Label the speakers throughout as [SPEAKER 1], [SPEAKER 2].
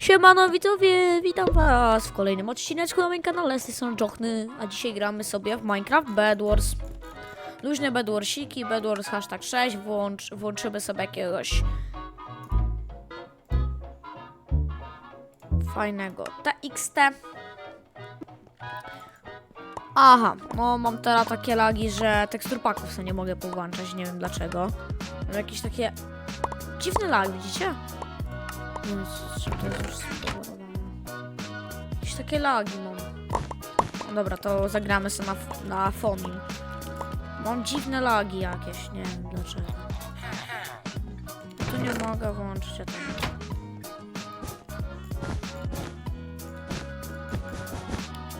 [SPEAKER 1] Siemano widzowie, witam was w kolejnym odcineczku na moim kanale, z tej strony Jochny, a dzisiaj gramy sobie w Minecraft Bed Wars. Luźne Bed Warsiki, Bed Wars hashtag 6, włącz, włączymy sobie jakiegoś fajnego TXT. Aha, no mam teraz takie lagi, że tekstur paków sobie nie mogę powłączać, nie wiem dlaczego. Mam jakieś takie dziwne lagi, widzicie? Czym to jest już spowodowane? Jakieś takie lagi mam. No dobra, to zagramy sobie na, na. Mam dziwne lagi jakieś, nie wiem dlaczego. Tu nie mogę włączyć ja tego.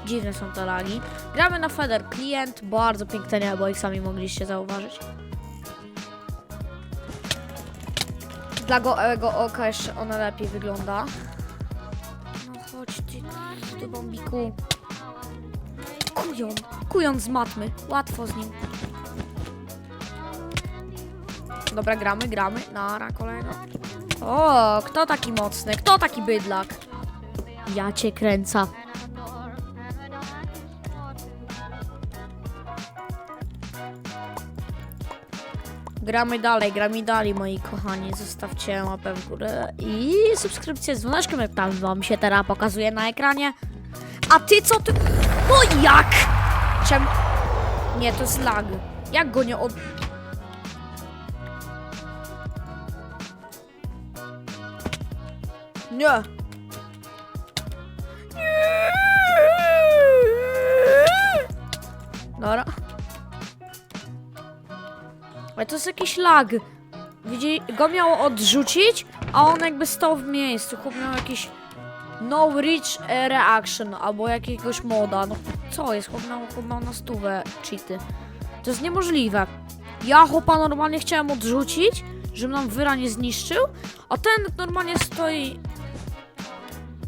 [SPEAKER 1] Dziwne są te lagi. Gramy na Feder Client, bardzo piękne niebo, jak sami mogliście zauważyć. Dla gołego oka jeszcze ona lepiej wygląda. No chodź ty, ty bombiku. Kujon, kujon z matmy. Łatwo z nim. Dobra, gramy, gramy. Nara, kolego. O, kto taki mocny? Kto taki bydlak? Ja cię kręcę. Gramy dalej, gramy dalej, moi kochani. Zostawcie łapę w górę i subskrypcję z dzwoneczkiem, jak tam wam się teraz pokazuje na ekranie. A ty co ty? No jak? Czemu? Nie, to jest lag. Jak go nie od... Nie. Dobra. Ale to jest jakiś lag. Widzi, go miało odrzucić, a on jakby stał w miejscu. Chłop miał jakiś no reach e, reaction albo jakiegoś moda. No co jest? Chłop miał, chłop miał na stówę cheaty. To jest niemożliwe. Ja chłopa normalnie chciałem odrzucić, żeby nam wyra nie zniszczył, a ten normalnie stoi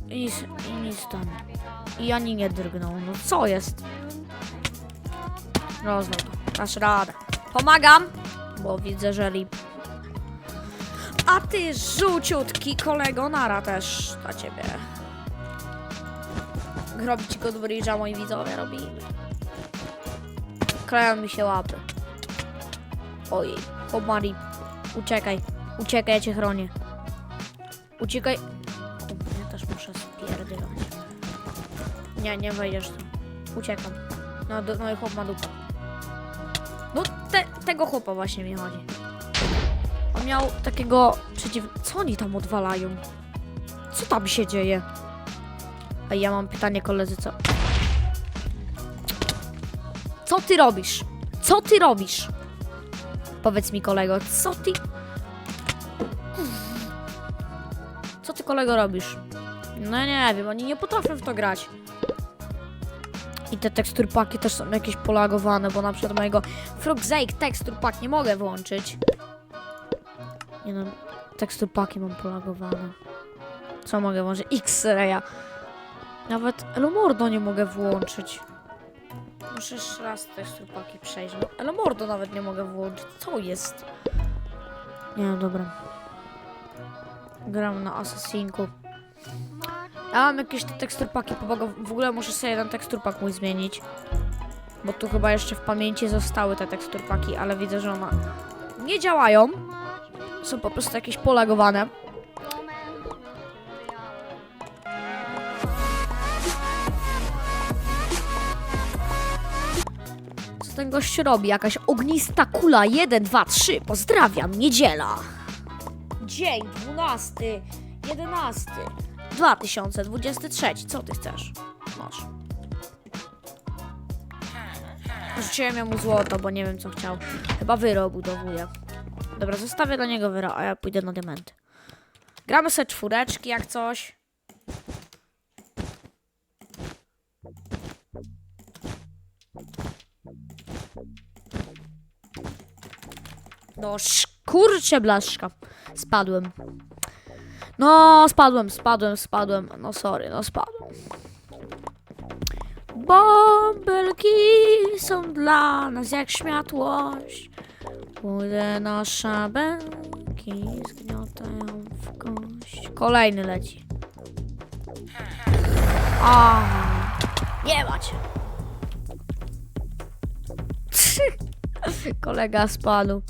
[SPEAKER 1] i, nic- i nic tam. I ani nie drgnął. No co jest? Rozwal to. Radę. Pomagam! Bo widzę, że lip. A ty żółciutki kolego, nara też dla ciebie. Robić go bridge'a, moi widzowie, robimy. Kleją mi się łapy. Ojej, pomari. Uciekaj, uciekaj, ja cię chronię. Uciekaj. Ja też muszę spierdylać. Nie, nie wejdziesz tu. Uciekam. No, do, no i chłop ma dupę. No te, tego chłopa właśnie mi chodzi. On miał takiego przeciw... Co oni tam odwalają? Co tam się dzieje? A ja mam pytanie koledzy, co? Co ty robisz? Co ty robisz? Powiedz mi kolego, co ty... Co ty kolego robisz? No nie wiem, oni nie potrafią w to grać. I te teksturpaki też są jakieś polagowane, bo na przykład mojego Frogzake teksturpak nie mogę włączyć. Nie no, teksturpaki mam polagowane. Co mogę włączyć? X-Raya. Nawet Elomordo nie mogę włączyć. Muszę jeszcze raz teksturpaki przejść. Elomordo nawet nie mogę włączyć. Co jest? Nie no, dobra. Gram na Assassinku. Ja mam jakieś te teksturpaki, pomogą. W ogóle muszę sobie jeden teksturpak mój zmienić. Bo tu chyba jeszcze w pamięci zostały te teksturpaki, ale widzę, że one nie działają. Są po prostu jakieś polagowane. Co ten gość robi? Jakaś ognista kula. 1, 2, 3. Pozdrawiam, niedziela. Dzień 12, 11. 2023. Co ty chcesz? Masz. Rzuciłem mu złoto, bo nie wiem co chciał. Chyba wyro budowuje. Dobra, zostawię dla niego wyro, a ja pójdę na diamenty. Gramy sobie czwóreczki jak coś. No kurczę blaszka. Spadłem. No, spadłem, spadłem, spadłem. No sorry, no spadłem. Bąbelki są dla nas jak światłość. Pójdę na szabelki, zgniatają w kość. Kolejny leci. A, nie macie. Kolega spadł.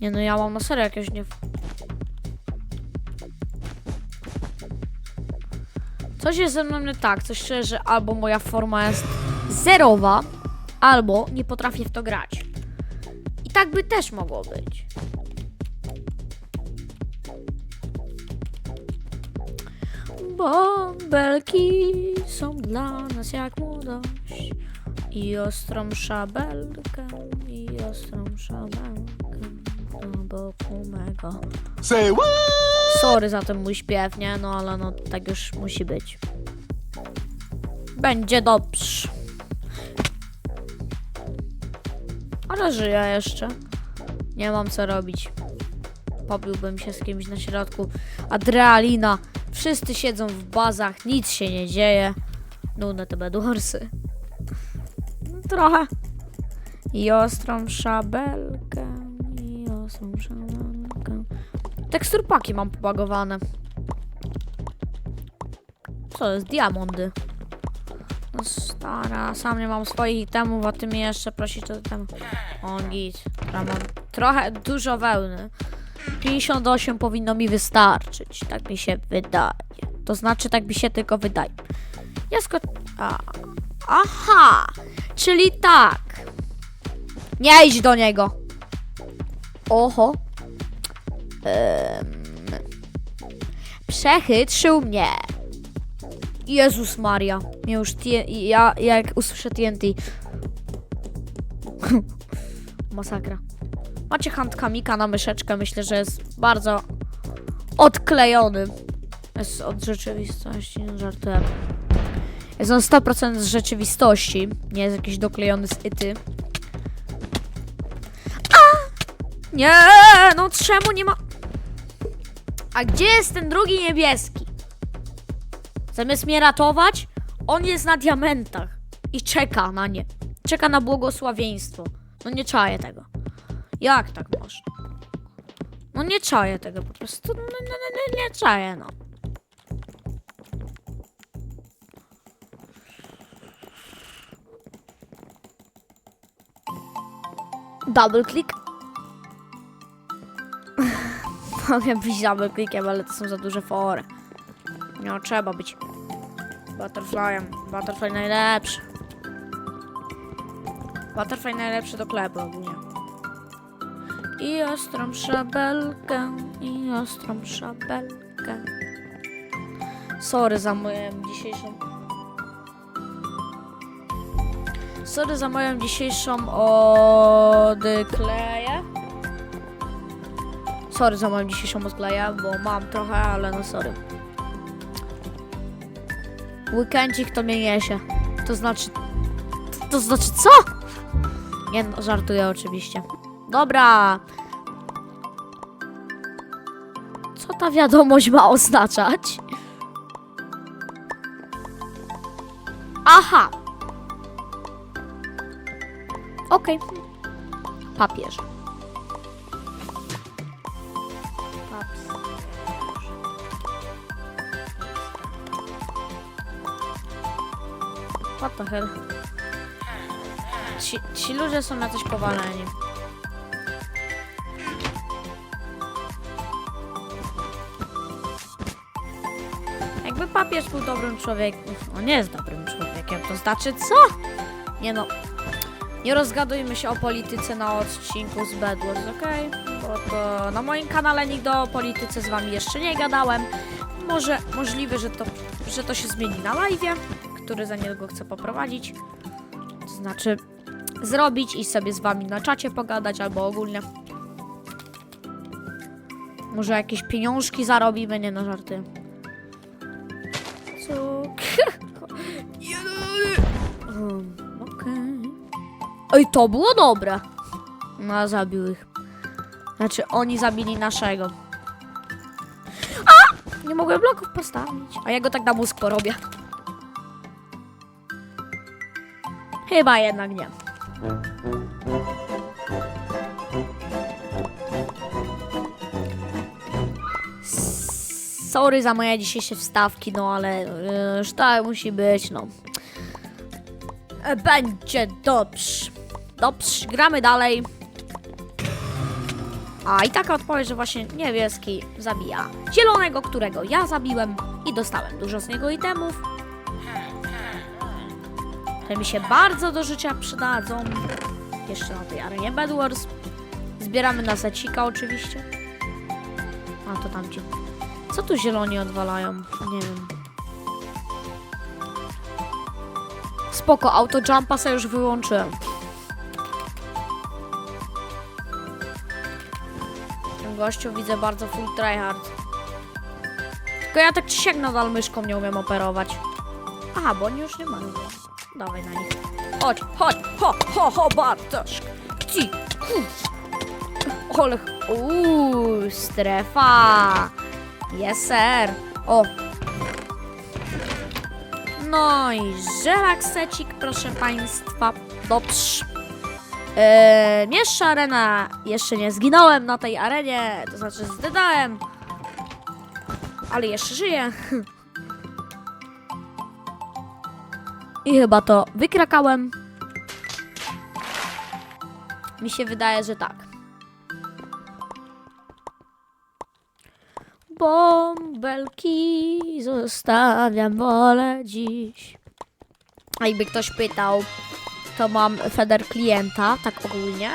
[SPEAKER 1] Nie no, ja mam na serio jakieś nie... Coś jest ze mną nie tak, coś czuję, że albo moja forma jest zerowa, albo nie potrafię w to grać. I tak by też mogło być. Bąbelki są dla nas jak młodość i ostrą szabelkę, i ostrą szabelkę do boku mego.
[SPEAKER 2] Say what?
[SPEAKER 1] Sorry za ten mój śpiew, nie? No ale no tak już musi być. Będzie dobrze. Ale żyję jeszcze. Nie mam co robić. Pobiłbym się z kimś na środku. Adrenalina. Wszyscy siedzą w bazach, nic się nie dzieje. Nudne te bedwarsy. No, trochę. I ostrą szabelkę. Szabelkę. Teksturpaki mam pobagowane. Co jest? Diamondy. No stara, sam nie mam swoich itemów, a ty mnie jeszcze prosisz o item. O git. Mam trochę, dużo wełny. 58 powinno mi wystarczyć, tak mi się wydaje. To znaczy, tak mi się tylko wydaje. Ja sko... A. Aha! Czyli tak. Nie idź do niego. Oho. Em, przechytrzył mnie. Jezus Maria. Mnie już ja jak usłyszę TNT. Masakra. Macie handkamika na myszeczkę, myślę, że jest bardzo odklejony. Jest od rzeczywistości, nie żartuję. Jest on 100% z rzeczywistości. Nie jest jakiś doklejony z ity. Nie, no czemu nie ma... A gdzie jest ten drugi niebieski? Zamiast mnie ratować, on jest na diamentach i czeka na nie. Czeka na błogosławieństwo. No nie czaję tego. Jak tak można? No nie czaję tego po prostu. No, no, no, no, nie czaję, no. Double click. Mogę być double clickiem, ale to są za duże fory. No, trzeba być butterflyem. Butterfly najlepszy. Butterfly najlepszy do klepu ogólnie. I ostrą szabelkę, i ostrą szabelkę. Sorry za moją dzisiejszą... Sorry za moją dzisiejszą odkleję. Sorry za moją dzisiejszą odkleję, bo mam trochę, ale no sorry. Weekendzik to mnie niesie. To znaczy... To, to znaczy co? Nie no, żartuję oczywiście. Dobra. Co ta wiadomość ma oznaczać? Aha. Okej. Papież. What the hell? Ci, ci ludzie są jacyś powaleni. Jakby papież był dobrym człowiekiem. On nie jest dobrym człowiekiem, to znaczy co? Nie no. Nie rozgadujmy się o polityce na odcinku z Bedwars, okej? Bo to na moim kanale nigdy o polityce z wami jeszcze nie gadałem. Może możliwe, że to, że to się zmieni na live'ie, który za niedługo chcę poprowadzić. To znaczy zrobić i sobie z wami na czacie pogadać albo ogólnie. Może jakieś pieniążki zarobimy, nie no żarty. Co? Um. Oj, to było dobre. No, zabił ich. Znaczy, oni zabili naszego. A! Nie mogłem bloków postawić. A ja go tak na mózg porobię. Chyba jednak nie. Sorry za moje dzisiejsze wstawki, no ale yy, tak musi być, no. E, Będzie dobrze. Dobrze, gramy dalej. A i taka odpowiedź, że właśnie niebieski zabija zielonego, którego ja zabiłem i dostałem dużo z niego itemów. Te mi się bardzo do życia przydadzą. Jeszcze na tej arenie Bed Wars. Zbieramy na secika oczywiście. A to tamci. Co tu zieloni odwalają? Nie wiem. Spoko, autojumpa sobie już wyłączyłem. Ten gościu widzę bardzo full tryhard. Tylko ja tak czy siak nadal myszką nie umiem operować. Aha, bo oni już nie mają. Dawaj na nich. Chodź, chodź, ho, ho, ho, Bartosz. Ci, Ole, uuu, strefa. Yes, sir. O. No i żelaksecik, proszę Państwa. Dobrze. Eee, Mieszcza arena. Jeszcze nie zginąłem na tej arenie, to znaczy zdedałem. Ale jeszcze żyję. I chyba to wykrakałem. Mi się wydaje, że tak. Bąbelki zostawiam wolę dziś. A jakby ktoś pytał, to mam feder klienta, tak ogólnie.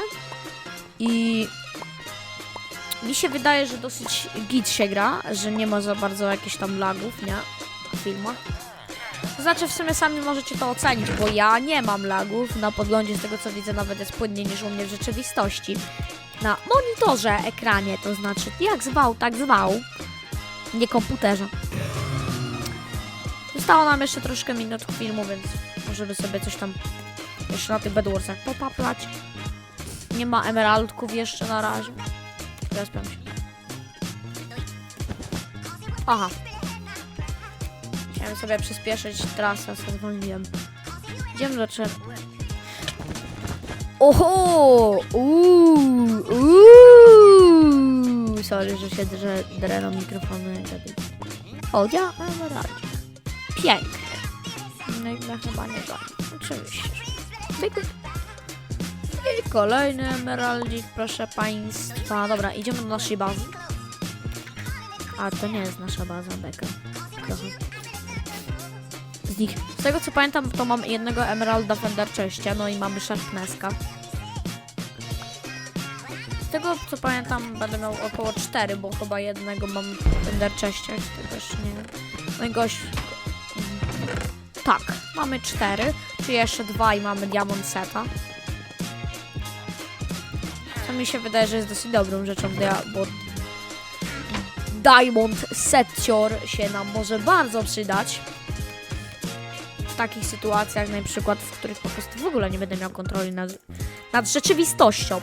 [SPEAKER 1] I mi się wydaje, że dosyć git się gra, że nie ma za bardzo jakichś tam lagów, nie? W filmach. Znaczy w sumie sami możecie to ocenić, bo ja nie mam lagów. Na podglądzie z tego co widzę nawet jest płynniej niż u mnie w rzeczywistości. Na monitorze, ekranie, to znaczy jak zwał, tak zwał. Nie komputerze. Zostało nam jeszcze troszkę minut filmu, więc możemy sobie coś tam jeszcze na tych bedwarsach popaplać. Nie ma emeraldków jeszcze na razie. Teraz się. Aha. Chciałem sobie przyspieszyć trasę, co zwolniłem. Idziemy do czerw. Oho! Uuu! Uuu! Sorry, że się drze, drę na mikrofony. O, ja emeraldzie. Pięknie. No i ja chyba nie da. Oczywiście. I kolejny emeraldzik, proszę państwa. Dobra, idziemy do naszej bazy. A to nie jest nasza baza, beka. Trochę. Z nich. Z tego co pamiętam, to mam jednego emeralda w Enderchestie, no i mamy Sharpnesska. Z tego co pamiętam, będę miał około 4, bo chyba jednego mam w Enderchestie, tego jeszcze nie wiem. No i gość... Tak, mamy 4, czy jeszcze dwa i mamy Diamond Seta. To mi się wydaje, że jest dosyć dobrą rzeczą, bo Diamond Setior się nam może bardzo przydać. Takich sytuacjach, na przykład, w których po prostu w ogóle nie będę miał kontroli nad, nad rzeczywistością.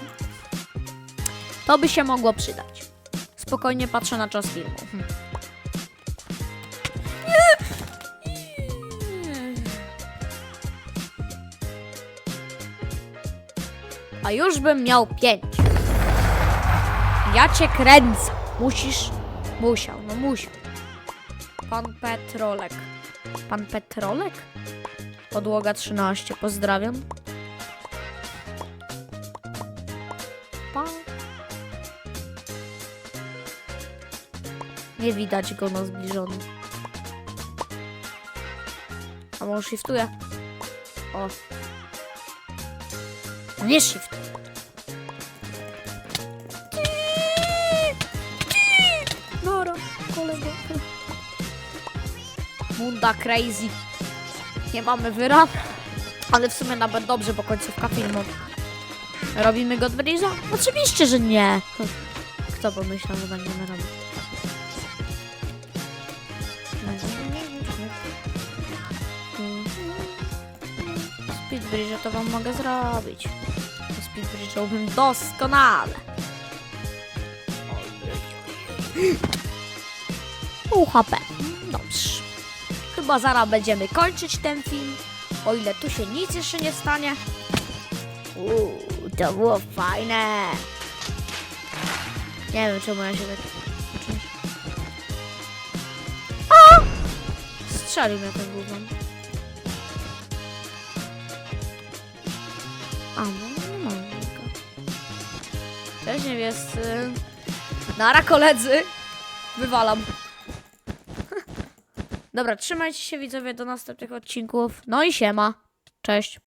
[SPEAKER 1] To by się mogło przydać. Spokojnie patrzę na czas filmu. Hm. A już bym miał pięć. Ja cię kręcę. Musisz. Musiał, no musiał. Pan Petrolek. Pan Petrolek? Podłoga 13. Pozdrawiam. Pa. Nie widać go na zbliżonym. A może shiftuje? O. Nie shift. Munda crazy. Nie mamy wyra. Ale w sumie nawet dobrze, bo końcówka filmu. Robimy Godbridge'a? Oczywiście, że nie. Kto pomyślał, że będziemy robić? Speedbridge'a to wam mogę zrobić. Speedbridge'owym doskonale. Pół HP. Dobrze. Chyba zaraz będziemy kończyć ten film. O ile tu się nic jeszcze nie stanie. Uuu, to było fajne. Nie wiem czemu ja się tak... Zastrzelił mnie ten gównem. A, no nie mam go. Cześć niebiescy. Nara koledzy. Wywalam. Dobra, trzymajcie się widzowie do następnych odcinków. No i siema. Cześć.